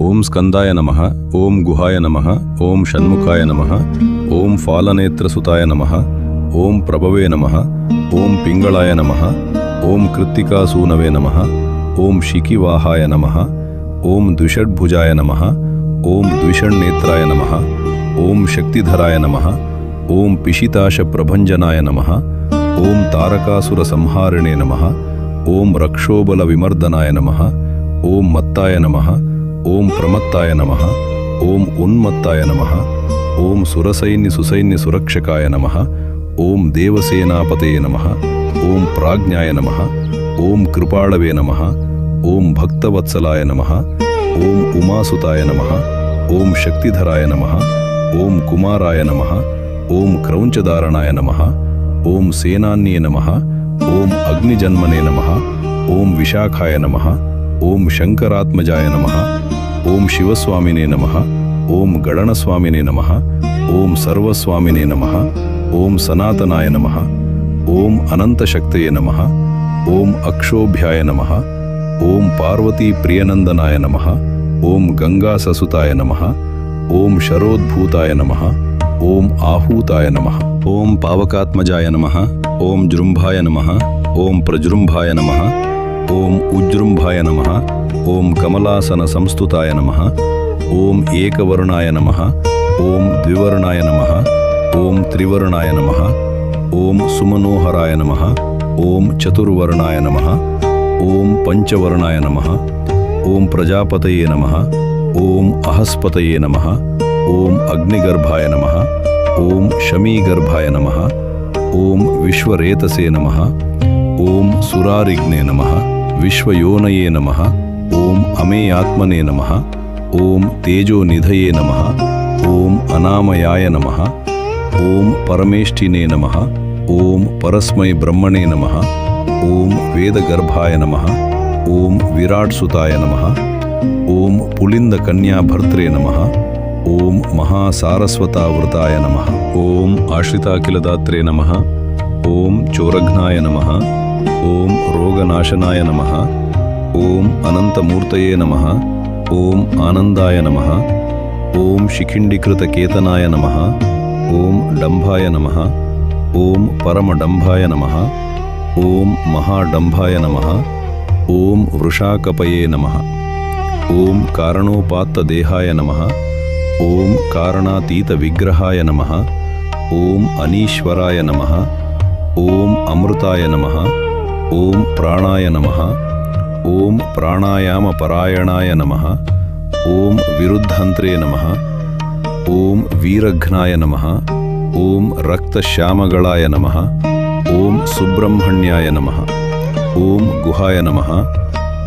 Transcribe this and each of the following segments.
ओम स्कंदाय नम ओम गुहाय नम ओम षण्मुखाय नम ओम फालनेत्रसुताय नम ओम प्रभवे नम ओम पिंगलाय नम ओम कृत्तिकासूनवे नम ओम शिखिवाहाय नम ओम दुषड्भुजाय नम ओम द्विषण्नेत्राय नमः, ओम शक्तिधराय नमः, ओम पिशिताशप्रभञ्जनाय नमः, ओम तारकासुरसंहारिणे नम ओम रक्षोबलविमर्दनाय नम ओम मत्ताय नम ओम प्रमत्ताय नम ओम उन्मत्ताय नम ओम सुरसैन्य सुसैन्य सुरक्षकाय नम ओम देवसेनापते नम ओम प्राज्ञा नम ओम कृपाणवे नम ओम भक्तवत्सलाय नम ओम उमासुताय नम ओम शक्तिधराय नम ओम कुमाराय नम ओम क्रौचदारणा नम ओम सेनान्ये नम ओम अग्निजन्मने नम ओम विशाखाय नम ओम शंकरात्मजाय नमः ಓಂ ಶಿವಸ್ವಾಮಿನೇ ನಮಃ ಓಂ ಗಣನಸ್ವಾಮಿನೇ ನಮಃ ಓಂ ಸರ್ವಸ್ವಾಮಿನೇ ನಮಃ ಓಂ ಸನಾತನಾಯ ನಮಃ ಓಂ ಅನಂತಶಕ್ತಯೇ ನಮಃ ಓಂ ಅಕ್ಷೋಭ್ಯಾಯ ನಮಃ ಓಂ ಪಾರ್ವತಿ ಪ್ರಿಯನಂದನಾಯ ನಮಃ ಓಂ ಗಂಗಾಸಸುತಾಯ ನಮಃ ಓಂ ಶರೋದ್ಭೂತಾಯ ನಮಃ ಓಂ ಆಹೂತಾಯ ನಮಃ ಓಂ ಪಾವಕಾತ್ಮಜಾಯ ನಮಃ ಓಂ ಜೃಂಭಾಯ ನಮಃ ಓಂ ಪ್ರಜೃಂಭಾಯ ನಮಃ ओम उज्रुंभाय नम ओम कमलासन संस्तुताय नम ओम एकवर्णाय नम ओम द्विवर्णा नम ओम त्रिवर्णा नम ओम सुमनोहराय नम ओम चतुर्वर्णा नम ओम पंचवर्णा नम ओम प्रजापत नम ओम अहस्पत नम ओम अग्निगर्भाय नम ओम शमीगर्भाय नम ओम विश्वरेतसे नमः ಸುರಾರಿಗ್ನೇ ನಮಃ ವಿಶ್ವಯೋನಯೇ ನಮಃ ಓಂ ಅಮೇಯಾತ್ಮನೇ ನಮಃ ಓಂ ತೇಜೋನಿಧಯೇ ನಮಃ ಓಂ ಅನಾಮಯಾಯ ನಮಃ ಓಂ ಪರಮೇಷ್ಠಿನೇ ನಮಃ ಓಂ ಪರಸ್ಮೈ ಬ್ರಹ್ಮಣೇ ನಮಃ ಓಂ ವೇದಗರ್ಭಾಯ ನಮಃ ಓಂ ವಿರಾಟ್ ಸುತಾಯ ನಮಃ ಓಂ ಪುಲಿಂದ ಕನ್ಯಾ ಭರ್ತ್ರೇ ನಮಃ ಓಂ ಮಹಾಸಾರಸ್ವತಾವೃತಾಯ ನಮಃ ಓಂ ಆಶ್ರಿತಾಖಿಲದಾತ್ರೇ ನಮಃ ಓಂ ಚೋರಘ್ನಾಯ ನಮಃ ఓం రోగనాశనాయ నమ ఓం అనంతమూర్తయే నమ ఓం ఆనందాయ నమ ఓం శిఖిండీకృతకేతనాయ నమ ఓం డంభాయ నమ ఓం పరమడంభాయ నమ ఓం మహాడంభాయ నమ ఓం వృషాకపయే నమ ఓం కారణోపాత్తదేహాయ నమ ఓం కారణాతీత విగ్రహాయ నమ ఓం అనీశ్వరాయ నమ ఓం అమృతాయ నమ ॐ प्राणाय नमः ॐ प्राणायामपरायणाय नमः ॐ विरुद्धन्त्रे नमः ॐ वीरघ्नाय नमः ॐ रक्तश्यामगळाय नमः ॐ सुब्रह्मण्याय नमः ॐ गुहाय नमः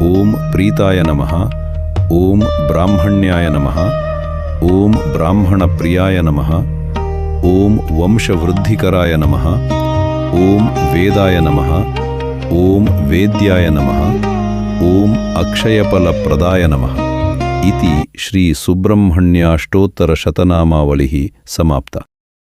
ॐ प्रीताय नमः ॐ ब्राह्मण्याय नमः ॐ ब्राह्मणप्रियाय नमः ॐ वंशवृद्धिकराय नमः ॐ वेदाय नमः ಓಂ ವೇದ್ಯಾಯ ನಮಃ. ಓಂ ಅಕ್ಷಯಫಲಪ್ರದಾಯ ನಮಃ. ಇತಿ ಶ್ರೀ ಸುಬ್ರಹ್ಮಣ್ಯಾಷ್ಟೋತ್ತರ ಶತನಾಮಾವಳಿ ಸಮಾಪ್ತ.